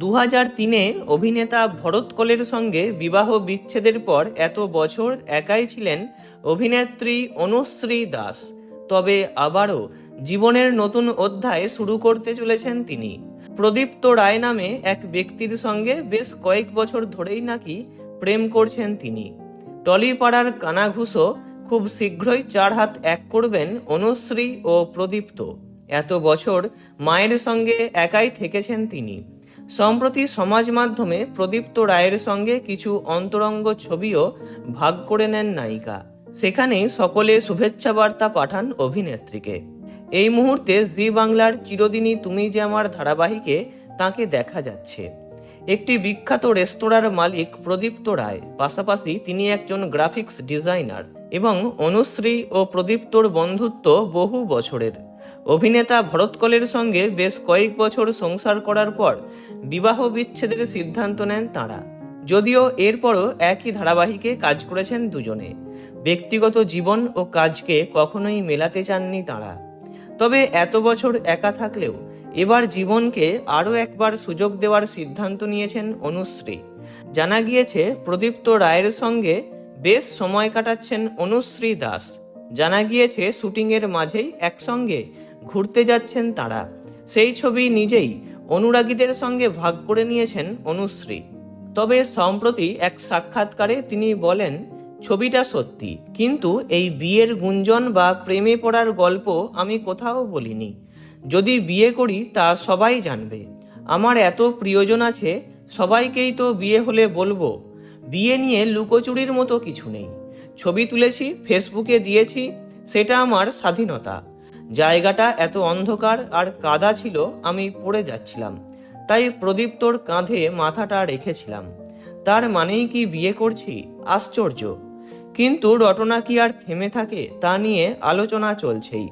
দু হাজার তিনে অভিনেতা ভরত কলের সঙ্গে বিবাহ বিচ্ছেদের পর এত বছর একাই ছিলেন অভিনেত্রী অনুশ্রী দাস। তবে আবারও জীবনের নতুন অধ্যায় শুরু করতে চলেছেন তিনি। প্রদীপ্ত রায় নামে এক ব্যক্তির সঙ্গে বেশ কয়েক বছর ধরেই নাকি প্রেম করছেন তিনি। টলিপাড়ার কানাঘুষো খুব শীঘ্রই চার হাত এক করবেন অনুশ্রী ও প্রদীপ্ত। এত বছর মায়ের সঙ্গে একাই থেকেছেন তিনি। সম্প্রতি সমাজ মাধ্যমে প্রদীপ্ত রায়ের সঙ্গে কিছু অন্তরঙ্গ ছবিও ভাগ করে নেন নায়িকা। সেখানে সকলে শুভেচ্ছা বার্তা পাঠান অভিনেত্রীকে। এই মুহূর্তে জি বাংলার চিরদিনই তুমি যে আমার ধারাবাহিকে তাকে দেখা যাচ্ছে। একটি বিখ্যাত রেস্তোরাঁর মালিক প্রদীপ্ত রায়। পাশাপাশি তিনি একজন গ্রাফিক্স ডিজাইনার এবং অনুশ্রী ও প্রদীপ্তর বন্ধুত্ব বহু বছরের। অভিনেতা ভরতকলের সঙ্গে বেশ কয়েক বছর সংসার করার পর বিবাহ বিচ্ছেদের সিদ্ধান্ত নেন তাঁরা। যদিও এরপরও একই ধারাবাহিকে কাজ করেছেন দুজনে। ব্যক্তিগত জীবন ও কাজকে কখনোই মেলাতে চাননি তাঁরা। তবে এত বছর একা থাকলেও এবার জীবনকে আরও একবার সুযোগ দেওয়ার সিদ্ধান্ত নিয়েছেন অনুশ্রী। জানা গিয়েছে, প্রদীপ্ত রায়ের সঙ্গে বেশ সময় কাটাচ্ছেন অনুশ্রী দাস। জানা গিয়েছে, শুটিংয়ের মাঝেই একসঙ্গে ঘুরতে যাচ্ছেন তারা। সেই ছবি নিজেই অনুরাগীদের সঙ্গে ভাগ করে নিয়েছেন অনুশ্রী। তবে সম্প্রতি এক সাক্ষাৎকারে তিনি বলেন ছবিটা সত্যি। কিন্তু এই বিয়ের গুঞ্জন বা প্রেমে পড়ার গল্প আমি কোথাও বলিনি। যদি বিয়ে করি, তা সবাই জানবে। আমার এত প্রিয়জন আছে, সবাইকেই তো বিয়ে হলে বলব। বিয়ে নিয়ে লুকোচুরির মতো কিছু নেই। ছবি তুলেছি, ফেসবুকে দিয়েছি, সেটা আমার স্বাধীনতা। জায়গাটা এত অন্ধকার আর কাদা ছিল, আমি পড়ে যাচ্ছিলাম। তাই প্রদীপ্তর কাঁধে মাথাটা রেখেছিলাম। তার মানেই কি বিয়ে করছি? আশ্চর্য। কিন্তু রটনা কি আর থেমে থাকে তা নিয়ে আলোচনা চলছেই।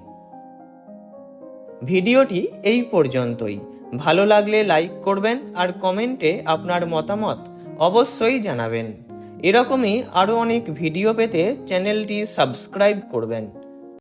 ভিডিওটি এই পর্যন্তই। ভালো লাগলে লাইক করবেন আর কমেন্টে আপনার মতামত অবশ্যই জানাবেন। এরকমই আরও অনেক ভিডিও পেতে চ্যানেলটি সাবস্ক্রাইব করবেন।